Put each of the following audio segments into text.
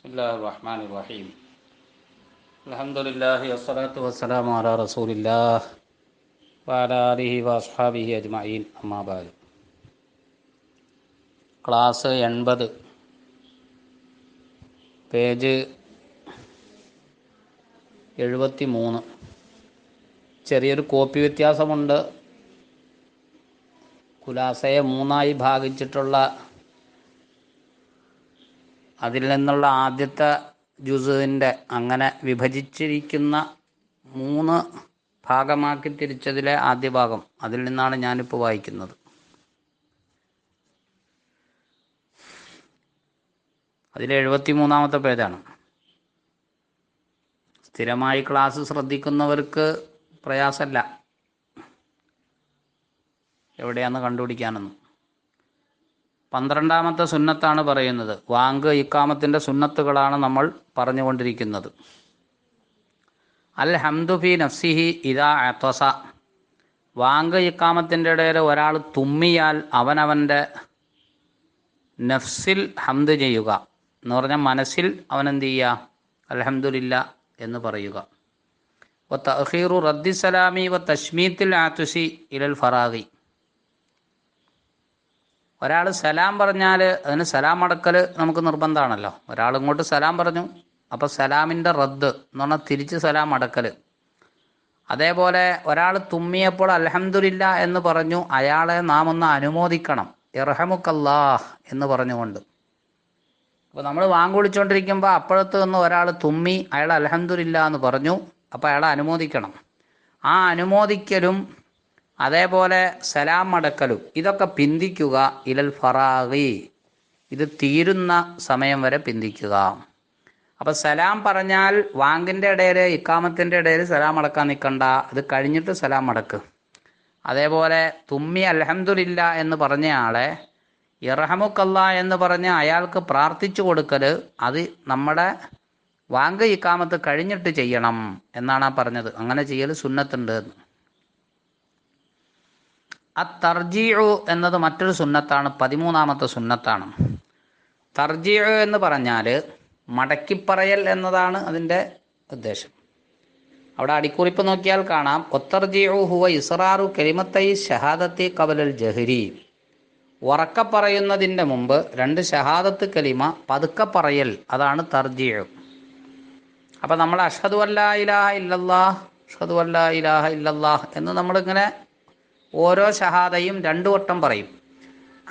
بسم الله الرحمن الرحيم الحمد لله والصلاة والسلام على رسول الله وعلى آله وأصحابه أجمعين أما بعد class എൺപത് page എഴുപത്തി മൂന്ന് ചെറിയൊരു കോപ്പി വ്യത്യാസമുണ്ട് കുലാസയെ മൂന്നായി ഭാഗിച്ചിട്ടുള്ള അതിൽ നിന്നുള്ള ആദ്യത്തെ ജുസുവിന്റെ അങ്ങനെ വിഭജിച്ചിരിക്കുന്ന മൂന്ന് ഭാഗമാക്കി തിരിച്ചതിലെ ആദ്യ ഭാഗം അതിൽ നിന്നാണ് ഞാനിപ്പോൾ വായിക്കുന്നത്. അതിലെ എഴുപത്തി മൂന്നാമത്തെ പേജാണ് സ്ഥിരമായി ക്ലാസ് ശ്രദ്ധിക്കുന്നവർക്ക് പ്രയാസമല്ല. എവിടെയാണെന്ന് കണ്ടുപിടിക്കാനൊന്നും. പന്ത്രണ്ടാമത്തെ സുന്നത്താണ് പറയുന്നത്. വാങ്ക് ഇക്കാമത്തിന്റെ സുന്നത്തുകളാണ് നമ്മൾ പറഞ്ഞുകൊണ്ടിരിക്കുന്നത്. അൽ ഹംദു ഫി നഫ്സിഹി ഇതാ അത്വസ. വാങ്ക് ഇക്കാമത്തിന്റെ ഇടയിൽ ഒരാൾ തുമ്മിയാൽ അവനവന്റെ നഫ്സിൽ ഹംദ് ചെയ്യുക. എന്ന് പറഞ്ഞാൽ മനസ്സിൽ അവൻ എന്ത് ചെയ്യുക? അലഹമുല്ല എന്ന് പറയുക. ഒ തഹീറു റദ്ദി സലാമി വ തശ്മീത്തിൽ ആത്തുസി ഇലൽ ഫറാഖി ഒരാൾ സലാം പറഞ്ഞാൽ അതിന് സലാം അടക്കൽ നമുക്ക് നിർബന്ധമാണല്ലോ ഒരാൾ ഇങ്ങോട്ട് സലാം പറഞ്ഞു. അപ്പോൾ സലാമിന്റെ റദ്ദ് എന്ന് പറഞ്ഞാൽ തിരിച്ച് സലാം അടക്കൽ അതേപോലെ ഒരാൾ തുമ്മിയപ്പോൾ അലഹമുല്ല എന്ന് പറഞ്ഞു അയാളെ നാം ഒന്ന് അനുമോദിക്കണം. ഇറഹമുക്കല്ലാഹ് എന്ന് പറഞ്ഞുകൊണ്ട്. അപ്പോൾ നമ്മൾ വാങ്ങുവിളിച്ചുകൊണ്ടിരിക്കുമ്പോൾ അപ്പോഴത്ത് നിന്ന് ഒരാൾ തുമ്മി അയാൾ അലഹമുല്ല എന്ന് പറഞ്ഞു. അപ്പോൾ അയാളെ അനുമോദിക്കണം. ആ അനുമോദിക്കലും അതേപോലെ സലാം മടക്കലും ഇതൊക്കെ പിന്തിക്കുക ഇലൽ ഫറാഗി. ഇത് തീരുന്ന സമയം വരെ പിന്തിക്കുക. അപ്പോൾ സലാം പറഞ്ഞാൽ വാങ്കിന്റെ ഇടയിൽ ഇക്കാമത്തിന്റെ ഇടയിൽ സലാം അടക്കാൻ നിൽക്കണ്ട. അത് കഴിഞ്ഞിട്ട് സലാം അടക്ക്. അതേപോലെ തുമ്മി അലഹമുല്ല എന്ന് പറഞ്ഞ ആളെ ഇറഹമുക്കല്ല എന്ന് പറഞ്ഞ് അയാൾക്ക് പ്രാർത്ഥിച്ചു കൊടുക്കൽ അത് നമ്മുടെ വാങ്ക് ഇക്കാമത്ത് കഴിഞ്ഞിട്ട് ചെയ്യണം എന്നാണ് ആ പറഞ്ഞത്. അങ്ങനെ ചെയ്യൽ സുന്നത്തുണ്ട് എന്ന്. അത്തർജീഉ എന്നത് മറ്റൊരു സുന്നത്താണ് പതിമൂന്നാമത്തെ സുന്നത്താണ്. തർജീഉ എന്ന് പറഞ്ഞാൽ മടക്കിപ്പറയൽ എന്നതാണ് അതിന്റെ ഉദ്ദേശം. അവിടെ അടിക്കുറിപ്പ് നോക്കിയാൽ കാണാം. ഒത്തർജീഉ ഹുവ ഇസ്റാറു കെലിമത്തൈ ഷഹാദത്തി കബലൽ ജഹരി. ഉറക്ക പറയുന്നതിന്റെ മുമ്പ് രണ്ട് ഷഹാദത്ത് കലിമ പതുക്കെ പറയൽ അതാണ് തർജീഉ. അപ്പോൾ നമ്മൾ അഷദു അല്ലാ ഇലാഹ ഇല്ലല്ലാഹ് അഷദു അല്ലാ ഇലാഹ ഇല്ലല്ലാഹ് എന്ന് നമ്മളിങ്ങനെ ഓരോ ഷഹാദയും രണ്ടു വട്ടം പറയും.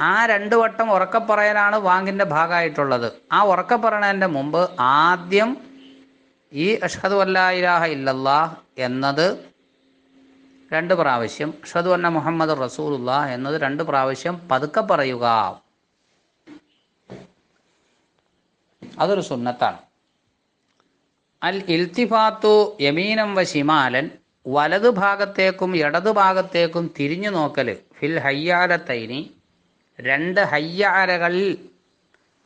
ആ രണ്ടു വട്ടം ഉറക്കപ്പറയലാണ് വാങ്ങിന്റെ ഭാഗമായിട്ടുള്ളത്. ആ ഉറക്കപ്പറയണതിന്റെ മുമ്പ് ആദ്യം ഈ അഷ്ഹദു അല്ലാ ഇലാഹ ഇല്ലല്ലാഹ് എന്നത് രണ്ട് പ്രാവശ്യം അഷ്ഹദു അന്ന മുഹമ്മദ് റസൂലുള്ള എന്നത് രണ്ട് പ്രാവശ്യം പതുക്കെ പറയുക. അതൊരു സുന്നത്താണ്. അൽ ഇൽത്തിഫാത്തു യമീനം വ ഷിമാലൻ വലതു ഭാഗത്തേക്കും ഇടതു ഭാഗത്തേക്കും തിരിഞ്ഞു നോക്കൽ ഫിൽ ഹയ്യാരത്തൈനി രണ്ട് ഹയ്യാരകളിൽ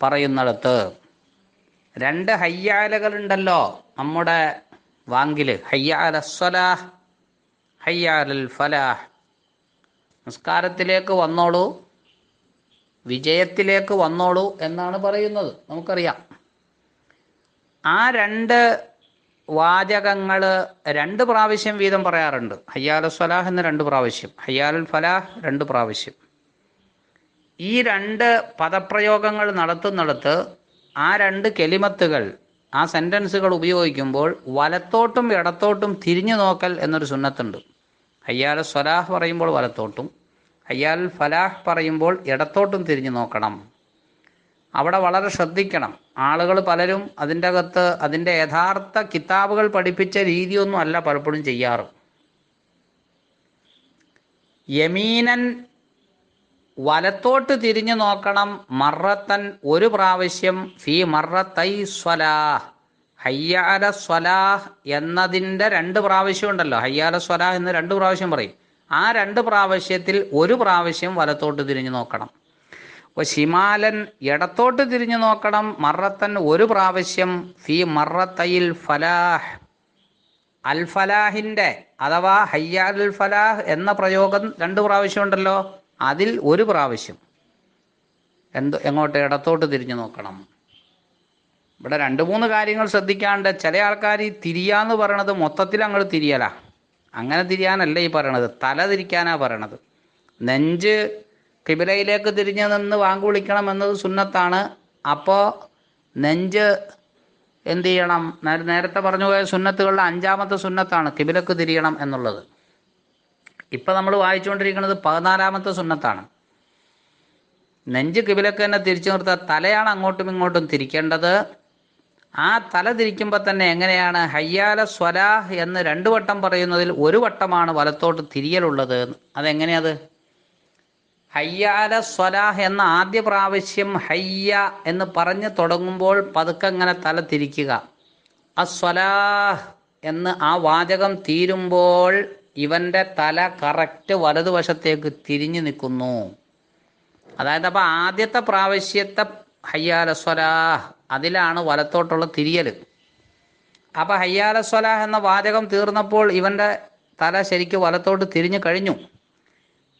പറയുന്നിടത്ത്. രണ്ട് ഹയ്യാലകളുണ്ടല്ലോ നമ്മുടെ വാങ്കിൽ ഹയ്യാല സ്വലാഹ് ഹയ്യാലൽ ഫലാഹ്. നിസ്കാരത്തിലേക്ക് വന്നോളൂ. വിജയത്തിലേക്ക് വന്നോളൂ എന്നാണ് പറയുന്നത്. നമുക്കറിയാം. ആ രണ്ട് വാചകങ്ങൾ രണ്ട് പ്രാവശ്യം വീതം പറയാറുണ്ട്. ഹയ്യാൽ സ്വലാഹ് എന്ന് രണ്ട് പ്രാവശ്യം. ഹയ്യാൽ ഫലാഹ് രണ്ട് പ്രാവശ്യം. ഈ രണ്ട് പദപ്രയോഗങ്ങൾ നടത്തുന്നിടത്ത് ആ രണ്ട് കെലിമത്തുകൾ ആ സെന്റൻസുകൾ ഉപയോഗിക്കുമ്പോൾ വലത്തോട്ടും ഇടത്തോട്ടും തിരിഞ്ഞു നോക്കൽ എന്നൊരു സുന്നത്തുണ്ട്. ഹയ്യാൽ സ്വലാഹ് പറയുമ്പോൾ വലത്തോട്ടും ഹയ്യാൽ ഫലാഹ് പറയുമ്പോൾ ഇടത്തോട്ടും തിരിഞ്ഞു നോക്കണം. അവിടെ വളരെ ശ്രദ്ധിക്കണം. ആളുകൾ പലരും അതിന്റെ അകത്ത് അതിന്റെ യഥാർത്ഥ കിതാബുകൾ പഠിപ്പിച്ച രീതിയൊന്നും അല്ല പലപ്പോഴും ചെയ്യാറ്. യമീനൻ വലത്തോട്ട് തിരിഞ്ഞു നോക്കണം. മറത്തൻ ഒരു പ്രാവശ്യം ഫി മറത്തൈ സ്വലാഹ് ഹയ്യാല സ്വലാഹ് എന്നതിന്റെ രണ്ട് പ്രാവശ്യം ഉണ്ടല്ലോ. ഹയ്യാല സ്വലാഹ് എന്ന് രണ്ട് പ്രാവശ്യം പറയും. ആ രണ്ട് പ്രാവശ്യത്തിൽ ഒരു പ്രാവശ്യം വലത്തോട്ട് തിരിഞ്ഞു നോക്കണം. അപ്പോൾ ഹിമാലൻ ഇടത്തോട്ട് തിരിഞ്ഞു നോക്കണം. മറത്തൻ ഒരു പ്രാവശ്യം ഫി മറത്തയിൽ ഫലാഹ്. അൽ ഫലാഹിന്റെ അഥവാ ഹയ്യാൽ ഫലാഹ് എന്ന പ്രയോഗം രണ്ട് പ്രാവശ്യം ഉണ്ടല്ലോ. അതിൽ ഒരു പ്രാവശ്യം. എന്ത് എങ്ങോട്ട് ഇടത്തോട്ട് തിരിഞ്ഞു നോക്കണം. ഇവിടെ രണ്ട് മൂന്ന് കാര്യങ്ങൾ ശ്രദ്ധിക്കാണ്ട് ചില ആൾക്കാർ ഈ തിരിയാന്ന് പറയണത് മൊത്തത്തിൽ അങ്ങോട്ട് തിരിയല. അങ്ങനെ തിരിയാനല്ല ഈ പറയണത്. തല തിരിക്കാനാ പറയണത്. നെഞ്ച് കിബിലയിലേക്ക് തിരിഞ്ഞു നിന്ന് വാങ്ക് വിളിക്കണം എന്നത് സുന്നത്താണ്. അപ്പോൾ നെഞ്ച് എന്ത് ചെയ്യണം? നേരത്തെ പറഞ്ഞു പോയ സുന്നത്തുകളുടെ അഞ്ചാമത്തെ സുന്നത്താണ് കിബിലക്ക് തിരിയണം എന്നുള്ളത്. ഇപ്പം നമ്മൾ വായിച്ചുകൊണ്ടിരിക്കുന്നത് പതിനാലാമത്തെ സുന്നത്താണ്. നെഞ്ച് കിബിലക്ക് തന്നെ തിരിച്ചു നിർത്തുക തലയാണ് അങ്ങോട്ടും ഇങ്ങോട്ടും തിരിക്കേണ്ടത്. ആ തല തിരിക്കുമ്പോൾ തന്നെ എങ്ങനെയാണ്? ഹയ്യാല സ്വലാഹ് എന്ന് രണ്ടു വട്ടം പറയുന്നതിൽ ഒരു വട്ടമാണ് വലത്തോട്ട് തിരിയലുള്ളത്. അതെങ്ങനെയത് ഹയ്യാല സ്വലാഹ് എന്ന ആദ്യ പ്രാവശ്യം ഹയ്യ എന്ന് പറഞ്ഞു തുടങ്ങുമ്പോൾ പതുക്കെ അങ്ങനെ തല തിരിക്കുക. അസ്വലാഹ് എന്ന് ആ വാചകം തീരുമ്പോൾ ഇവന്റെ തല കറക്റ്റ് വലതുവശത്തേക്ക് തിരിഞ്ഞു നിൽക്കുന്നു. അതായത് അപ്പോൾ ആദ്യത്തെ പ്രാവശ്യത്തെ ഹയ്യാല സ്വലാഹ് അതിലാണ് വലത്തോട്ടുള്ള തിരിയൽ. അപ്പോൾ ഹയ്യാല സ്വലാഹ് എന്ന വാചകം തീർന്നപ്പോൾ ഇവന്റെ തല ശരിക്കും വലത്തോട്ട് തിരിഞ്ഞു കഴിഞ്ഞു.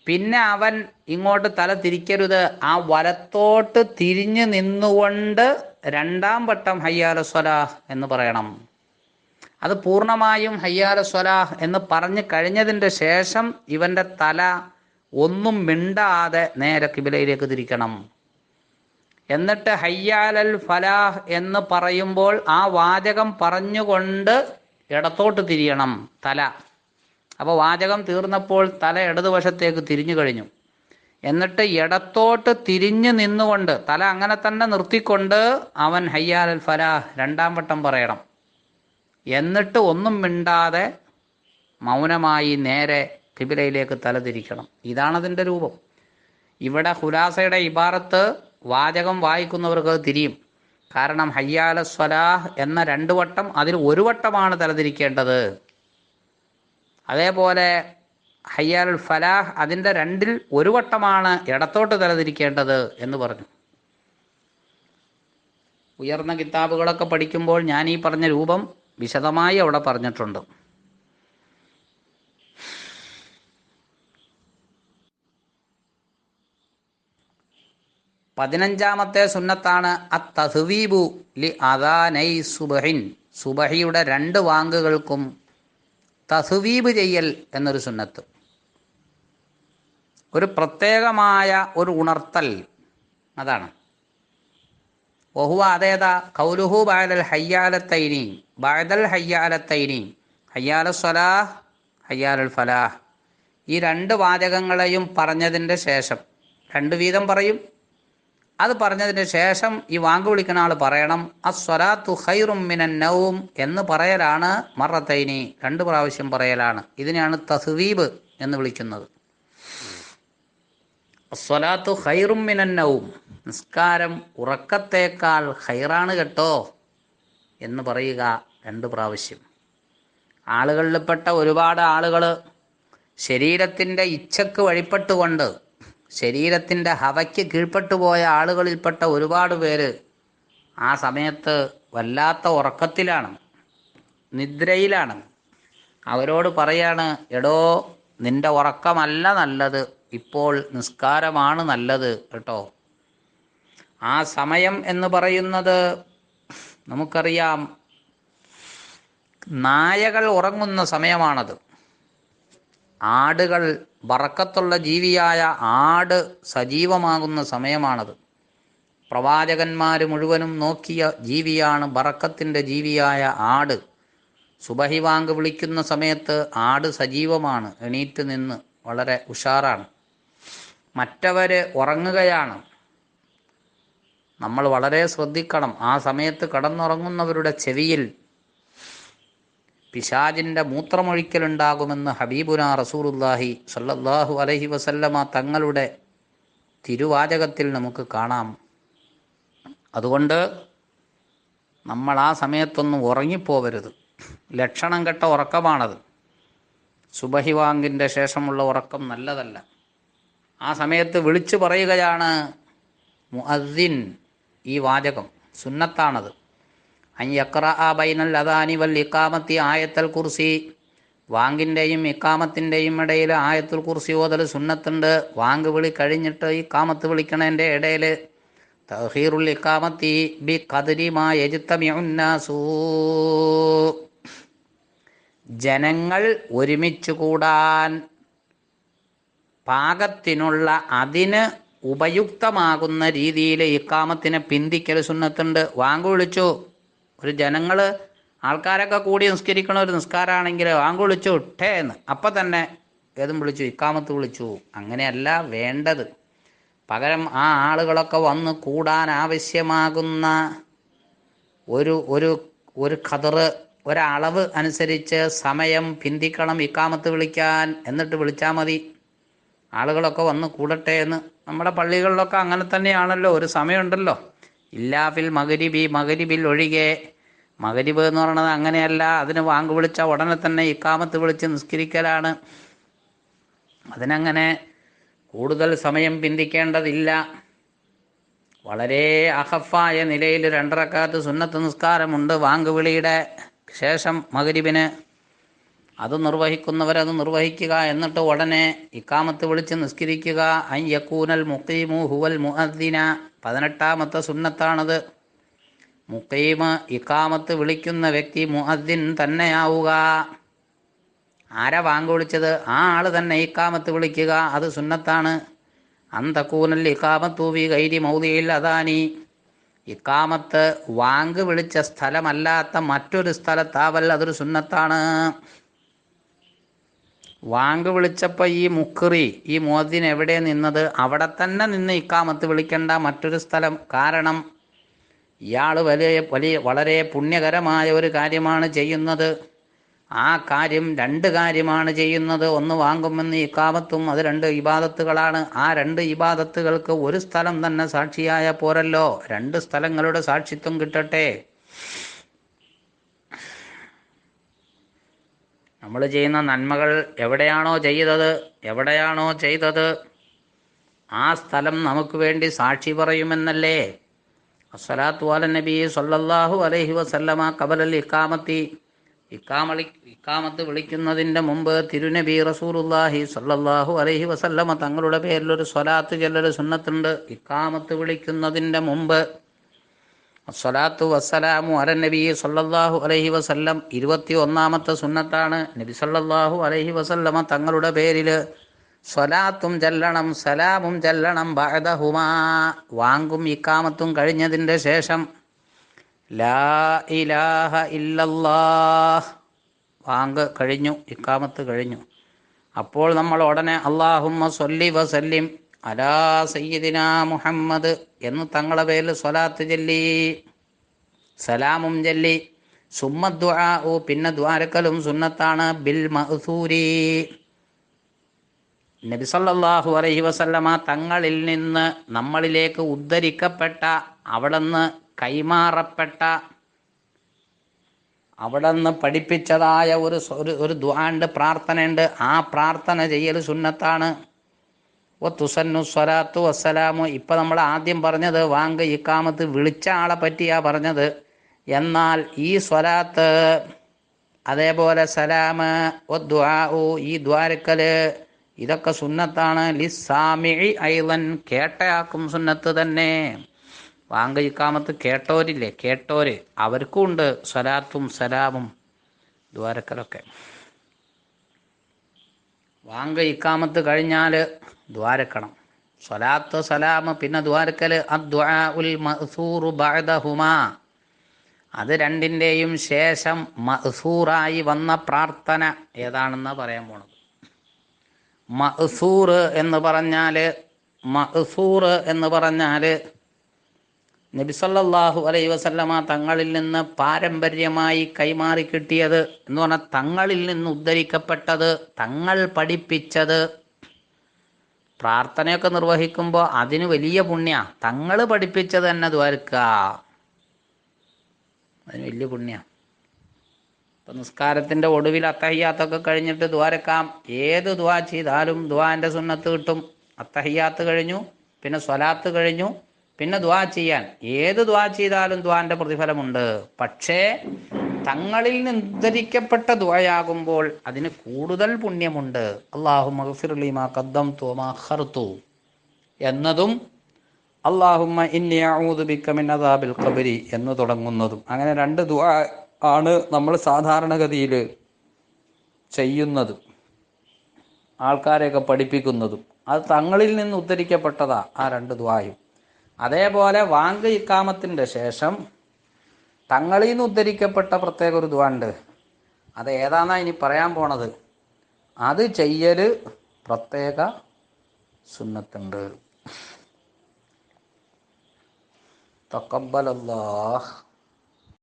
പിന്നെ അവൻ ഇങ്ങോട്ട് തല തിരിക്കരുത്. ആ വലത്തോട്ട് തിരിഞ്ഞു നിന്നുകൊണ്ട് രണ്ടാം വട്ടം ഹയ്യാല സ്വലാഹ് എന്ന് പറയണം. അത് പൂർണമായും ഹയ്യാല സ്വലാഹ് എന്ന് പറഞ്ഞു കഴിഞ്ഞതിന്റെ ശേഷം ഇവന്റെ തല ഒന്നും മിണ്ടാതെ നേരെ കിബിലയിലേക്ക് തിരിക്കണം. എന്നിട്ട് ഹയ്യാലൽ ഫലാഹ് എന്ന് പറയുമ്പോൾ ആ വാചകം പറഞ്ഞുകൊണ്ട് ഇടത്തോട്ട് തിരിയണം തല. അപ്പോൾ വാചകം തീർന്നപ്പോൾ തല ഇടതുവശത്തേക്ക് തിരിഞ്ഞു കഴിഞ്ഞു. എന്നിട്ട് ഇടത്തോട്ട് തിരിഞ്ഞു നിന്നുകൊണ്ട് തല അങ്ങനെ തന്നെ നിർത്തിക്കൊണ്ട് അവൻ ഹയ്യാൽ അൽ ഫലാഹ് രണ്ടാം വട്ടം പറയണം. എന്നിട്ട് ഒന്നും മിണ്ടാതെ മൗനമായി നേരെ കിബിലയിലേക്ക് തല തിരിക്കണം. ഇതാണതിന്റെ രൂപം. ഇവിടെ ഹുലാസയുടെ ഇബാറത്ത് വാചകം വായിക്കുന്നവർക്ക് തിരിയും. കാരണം ഹയ്യാല സ്വലാഹ് എന്ന രണ്ടു വട്ടം അതിൽ ഒരു വട്ടമാണ് തലതിരിക്കേണ്ടത് അതേപോലെ ഹയ്യാൽ ഫലാഹ് അതിന്റെ രണ്ടിൽ ഒരു വട്ടമാണ് ഇടത്തോട്ട് തലതിരിക്കേണ്ടത് എന്ന് പറഞ്ഞു. ഉയർന്ന കിതാബുകളൊക്കെ പഠിക്കുമ്പോൾ ഞാൻ ഈ പറഞ്ഞ രൂപം വിശദമായി അവിടെ പറഞ്ഞിട്ടുണ്ട്. പതിനഞ്ചാമത്തെ സുന്നത്താണ് അത്തഹ്വീബു ലി അദാനൈ സുബഹിൻ. സുബഹിയുടെ രണ്ട് വാങ്കുകൾക്കും തഹ്വീബ് ചെയ്യൽ എന്നൊരു സുന്നത്ത്. ഒരു പ്രത്യേകമായ ഒരു ഉണർത്തൽ. അതാണ്. ഒഹുവ അതേതാ? കൗലുഹു ബായൽ ഹയ്യാലത്തൈനി. ബായദൽ ഹയ്യാലത്തൈനി. ഹയ്യാല സ്വലാഹ് ഹയ്യാലുൽ ഫലാഹ്. ഈ രണ്ട് വാചകങ്ങളെയും പറഞ്ഞതിന്റെ ശേഷം. രണ്ട് വീതം പറയും. അത് പറഞ്ഞതിന് ശേഷം ഈ വാങ്ക് വിളിക്കുന്ന ആൾ പറയണം അസ്വലാത്തു സ്വരാത്തു മിനൻ എന്ന് പറയലാണ് മറത്തൈനി. രണ്ട് പ്രാവശ്യം പറയലാണ്. ഇതിനെയാണ് തസ്വീബ് എന്ന് വിളിക്കുന്നത്. സ്വലാത്തു ഹൈറും മിനൻ നൗം നിസ്കാരം ഉറക്കത്തേക്കാൾ ഹൈറാണ് കേട്ടോ എന്ന് പറയുക രണ്ട് പ്രാവശ്യം. ആളുകളിൽപ്പെട്ട ഒരുപാട് ആളുകൾ ശരീരത്തിന്റെ ഇച്ഛക്ക് വഴിപ്പെട്ടുകൊണ്ട് ശരീരത്തിന്റെ ഹവയ്ക്ക് കീഴ്പ്പെട്ടു പോയ ആളുകളിൽപ്പെട്ട ഒരുപാട് പേര് ആ സമയത്ത് വല്ലാത്ത ഉറക്കത്തിലാണ് നിദ്രയിലാണ്. അവരോട് പറയാണ് എടോ നിന്റെ ഉറക്കമല്ല നല്ലത് ഇപ്പോൾ നിസ്കാരമാണ് നല്ലത് കേട്ടോ. ആ സമയം എന്ന് പറയുന്നത് നമുക്കറിയാം നായകൾ ഉറങ്ങുന്ന സമയമാണത്. ആടുകൾ ബറക്കത്തുള്ള ജീവിയായ ആട് സജീവമാകുന്ന സമയമാണത്. പ്രവാചകന്മാർ മുഴുവനും നോക്കിയ ജീവിയാണ് ബറക്കത്തിന്റെ ജീവിയായ ആട്. സുബഹി വാങ്ക് വിളിക്കുന്ന സമയത്ത് ആട് സജീവമാണ് എണീറ്റ് നിന്ന് വളരെ ഉഷാറാണ്. മറ്റവർ ഉറങ്ങുകയാണ്. നമ്മൾ വളരെ ശ്രദ്ധിക്കണം. ആ സമയത്ത് കടന്നുറങ്ങുന്നവരുടെ ചെവിയിൽ പിശാജിന്റെ മൂത്രമൊഴിക്കലുണ്ടാകുമെന്ന് ഹബീബുന റസൂറുല്ലാഹി സല്ലല്ലാഹു അലഹി വസല്ലമ തങ്ങളുടെ തിരുവാചകത്തിൽ നമുക്ക് കാണാം. അതുകൊണ്ട് നമ്മൾ ആ സമയത്തൊന്നും ഉറങ്ങിപ്പോവരുത്. ലക്ഷണം കെട്ട ഉറക്കമാണത്. സുബഹിവാങ്കിന്റെ ശേഷമുള്ള ഉറക്കം നല്ലതല്ല. ആ സമയത്ത് വിളിച്ചു പറയുകയാണ് മുഅദ്ദിൻ ഈ വാചകം സുന്നത്താണത്. അയ്യക്ര ആ ബൈനൽ അദാനി വൽ ഇക്കാമത്തി ആയത്തൽ കുർസി. വാങ്കിന്റെയും ഇക്കാമത്തിന്റെയും ഇടയിൽ ആയത്തുൽ കുർസി ഓതൽ സുന്നത്തുണ്ട്. വാങ്ക് വിളി കഴിഞ്ഞിട്ട് ഈ കാമത്ത് വിളിക്കണതിന്റെ ഇടയിൽ. തഹീറുൽ ഇക്കാമത്തി ബി കതിരിമാ മാ യജ്തമിഉന്നാസൂ ജനങ്ങൾ ഒരുമിച്ച് കൂടാൻ പാകത്തിനുള്ള അതിന് ഉപയുക്തമാകുന്ന രീതിയിൽ ഇക്കാമത്തിനെ പിന്തിക്കൽ സുന്നത്തുണ്ട്. വാങ്ക് വിളിച്ചു. ഒരു ജനങ്ങൾ ആൾക്കാരൊക്കെ കൂടി നിസ്കരിക്കണ ഒരു നിസ്കാരമാണെങ്കിൽ വാങ്ക് വിളിച്ചു ഇട്ടേ എന്ന്. അപ്പം തന്നെ ഏതും വിളിച്ചു ഇക്കാമത്ത് വിളിച്ചു. അങ്ങനെയല്ല വേണ്ടത്. പകരം ആ ആളുകളൊക്കെ വന്ന് കൂടാൻ ആവശ്യമാകുന്ന ഒരു ഒരു ഒരു ഖതറ് ഒരളവ് അനുസരിച്ച് സമയം പിന്തിക്കണം ഇക്കാമത്ത് വിളിക്കാൻ എന്നിട്ട് വിളിച്ചാൽ മതി. ആളുകളൊക്കെ വന്ന് കൂടട്ടെ എന്ന്. നമ്മുടെ പള്ളികളിലൊക്കെ അങ്ങനെ തന്നെയാണല്ലോ ഒരു സമയമുണ്ടല്ലോ. ഇല്ലാഫിൽ മകരിബി മകരിബിൽ ഒഴികെ. മകരിബ് എന്ന് പറയുന്നത് അങ്ങനെയല്ല. അതിന് വാങ്ക് വിളിച്ച ഉടനെ തന്നെ ഇക്കാമത്ത് വിളിച്ച് നിസ്കരിക്കലാണ്. അതിനങ്ങനെ കൂടുതൽ സമയം പിന്തിക്കേണ്ടതില്ല. വളരെ അഹഫായ നിലയിൽ രണ്ടരക്കാത്ത് സുന്നത്ത് നിസ്കാരമുണ്ട്. വാങ്ക് വിളിയുടെ ശേഷം മകരിബിന് അത് നിർവഹിക്കുന്നവരത് നിർവഹിക്കുക എന്നിട്ട് ഉടനെ ഇക്കാമത്ത് വിളിച്ച് നിസ്കരിക്കുക. അൻ യക്കൂനൽ മുക്കീമു ഹുവൽ മുഅദ്ദിന. പതിനെട്ടാമത്തെ സുന്നത്താണത്. മുക്കീമ് ഇക്കാമത്ത് വിളിക്കുന്ന വ്യക്തി മുഹദ്ദിൻ തന്നെയാവുക. ആരാ വാങ്ക് വിളിച്ചത്? ആ ആൾ തന്നെ ഇക്കാമത്ത് വിളിക്കുക. അത് സുന്നത്താണ്. അന്തക്കൂനൽ ഇക്കാമത്തൂവി കൈരി മൗദിയിൽ അതാനി ഇക്കാമത്ത് വാങ്ക് വിളിച്ച സ്ഥലമല്ലാത്ത മറ്റൊരു സ്ഥലത്താവൽ അതൊരു സുന്നത്താണ്. വാങ്ക് വിളിച്ചപ്പോൾ ഈ മുക്കറി ഈ മോദിൻ എവിടെ നിന്നത്? അവിടെ തന്നെ നിന്ന് ഇക്കാമത്ത് വിളിക്കേണ്ട മറ്റൊരു സ്ഥലം. കാരണം ഇയാൾ വലിയ വലിയ വളരെ പുണ്യകരമായ ഒരു കാര്യമാണ് ചെയ്യുന്നത്. ആ കാര്യം രണ്ട് കാര്യമാണ് ചെയ്യുന്നത്. ഒന്ന് വാങ്ങുമെന്ന് ഇക്കാമത്തും അത് രണ്ട് ഇബാദത്തുകളാണ്. ആ രണ്ട് ഇബാദത്തുകൾക്ക് ഒരു സ്ഥലം തന്നെ സാക്ഷിയായ പോരല്ലോ. രണ്ട് സ്ഥലങ്ങളുടെ സാക്ഷിത്വം കിട്ടട്ടെ. നമ്മൾ ചെയ്യുന്ന നന്മകൾ എവിടെയാണോ ചെയ്തത് എവിടെയാണോ ചെയ്തത് ആ സ്ഥലം നമുക്ക് വേണ്ടി സാക്ഷി പറയുമെന്നല്ലേ? അസ്സലാത്തു അല നബി സല്ലല്ലാഹു അലൈഹി വസല്ലമ കബലൽ ഇക്കാമത്തി ഇക്കാമളി ഇക്കാമത്ത് വിളിക്കുന്നതിന്റെ മുമ്പ് തിരുനബി റസൂലുല്ലാഹി സല്ലല്ലാഹു അലൈഹി വസല്ലമ തങ്ങളുടെ പേരിലൊരു സ്വലാത്ത് ചെല്ലൊരു സുന്നത്തുണ്ട്. ഇക്കാമത്ത് വിളിക്കുന്നതിന്റെ മുമ്പ് അസ്സലാത്തു വസ്സലാമു അല നബി സല്ലല്ലാഹു അലഹി വസല്ലം. ഇരുപത്തി ഒന്നാമത്തെ സുന്നത്താണ് നബി സല്ലല്ലാഹു അലഹി വസല്ലമ തങ്ങളുടെ പേരിൽ സ്വലാത്തും ചെല്ലണം സലാമും ചെല്ലണം ബഅദഹുമാ. വാങ്കും ഇക്കാമത്തും കഴിഞ്ഞതിന്റെ ശേഷം ലാ ഇലാഹ ഇല്ലല്ലാഹ്. വാങ്ക് കഴിഞ്ഞു ഇക്കാമത്ത് കഴിഞ്ഞു. അപ്പോൾ നമ്മൾ ഉടനെ അള്ളാഹുമ്മ സൊല്ലി വസല്ലിം അലാ സയ്യിദിന മുഹമ്മദ് എന്ന് തങ്ങളുടെ പേരിൽ സ്വലാത്ത് ചൊല്ലി സലാമും ചൊല്ലി. സുമ്മ ദ്വാ പിന്നെ ദ്വാരക്കലും സുന്നത്താണ്. ബിൽ മഹസൂരി നബി സല്ലല്ലാഹു അലൈഹി വസല്ലമ തങ്ങളിൽ നിന്ന് നമ്മളിലേക്ക് ഉദ്ധരിക്കപ്പെട്ട അവിടുന്ന് കൈമാറപ്പെട്ട അവിടുന്ന് പഠിപ്പിച്ചതായ ഒരു ഒരു ദ്വാണ്ട് പ്രാർത്ഥനയുണ്ട്. ആ പ്രാർത്ഥന ചെയ്യൽ സുന്നത്താണ്. തുസന്നു സ്വലാത്തു വസ്സലാമു. ഇപ്പം നമ്മൾ ആദ്യം പറഞ്ഞത് വാങ്ക് ഇക്കാമത്ത് വിളിച്ച ആളെ പറ്റിയാ പറഞ്ഞത്. എന്നാൽ ഈ സ്വലാത്ത് അതേപോലെ സലാമ് ഒദ്വാഉ ദ്വാഉ ഈ ദ്വാരക്കൽ ഇതൊക്കെ സുന്നത്താണ്. ലിസാമിഴി ഐലൻ കേട്ടയാക്കും സുന്നത്ത് തന്നെ. വാങ്ക ഇക്കാമത്ത് കേട്ടോരില്ലേ? കേട്ടോര്. അവർക്കും ഉണ്ട് സ്വലാത്തും സലാമും ദ്വാരക്കലൊക്കെ. വാങ്ക ഇക്കാമത്ത് കഴിഞ്ഞാൽ ദ്വാരക്കണം. സ്വലാത്ത് സലാം പിന്നെ ദ്വാരക്കൽ ബഅദഹുമാ. അത് രണ്ടിന്റെയും ശേഷം മഅ്സൂറായി വന്ന പ്രാർത്ഥന ഏതാണെന്ന് പറയാൻ പോണത്? മഅ്സൂർ എന്ന് പറഞ്ഞാൽ മഅ്സൂർ എന്ന് പറഞ്ഞാൽ നബിസല്ലാഹു അലൈ വസല്ലമ തങ്ങളിൽ നിന്ന് പാരമ്പര്യമായി കൈമാറി കിട്ടിയത് എന്ന് പറഞ്ഞാൽ തങ്ങളിൽ നിന്ന് ഉദ്ധരിക്കപ്പെട്ടത് തങ്ങൾ പഠിപ്പിച്ചത് പ്രാർത്ഥനയൊക്കെ നിർവഹിക്കുമ്പോൾ അതിന് വലിയ പുണ്യ. തങ്ങൾ പഠിപ്പിച്ചത് തന്നെ ദ്വാരക്ക. അതിന് വലിയ പുണ്യ. ഇപ്പം നിസ്കാരത്തിന്റെ ഒടുവിൽ അത്തഹിയാത്തൊക്കെ കഴിഞ്ഞിട്ട് ദ്വാരക്കാം. ഏത് ദ്വാ ചെയ്താലും ദ്വാന്റെ സുന്നത്ത് കിട്ടും. അത്തഹിയാത്ത് കഴിഞ്ഞു പിന്നെ സ്വലാത്ത് കഴിഞ്ഞു പിന്നെ ദ്വാ ചെയ്യാൻ. ഏത് ദ്വാ ചെയ്താലും ദ്വാന്റെ പ്രതിഫലമുണ്ട്. പക്ഷേ തങ്ങളിൽ നിന്ന് ഉദ്ധരിക്കപ്പെട്ട ദ്വയാകുമ്പോൾ അതിന് കൂടുതൽ പുണ്യമുണ്ട്. അള്ളാഹു മഹഫിറുലിമാ കദ്ദം തോമാ ഹർത്തു എന്നതും അള്ളാഹുമ്മ ഇന്നി അഊദു ബിക മിൻ അദാബിൽ ഖബരി എന്ന് തുടങ്ങുന്നതും. അങ്ങനെ രണ്ട് ദുആ ആണ് നമ്മൾ സാധാരണഗതിയിൽ ചെയ്യുന്നതും. ആൾക്കാരെയൊക്കെ പഠിപ്പിക്കുന്നതും. അത് തങ്ങളിൽ നിന്ന് ഉദ്ധരിക്കപ്പെട്ടതാ ആ രണ്ട് ദ്വായും അതേപോലെ വാങ്ക് ഇക്കാമത്തിന്റെ ശേഷം തങ്ങളിൽ നിന്ന് ഉദ്ധരിക്കപ്പെട്ട പ്രത്യേക ഒരു ദുവാണ്ട്. അത് ഏതാന്നാ ഇനി പറയാൻ പോണത്? അത് ചെയ്യൽ പ്രത്യേക സുന്നത്തുണ്ട്. തക്കബലല്ലാഹ്.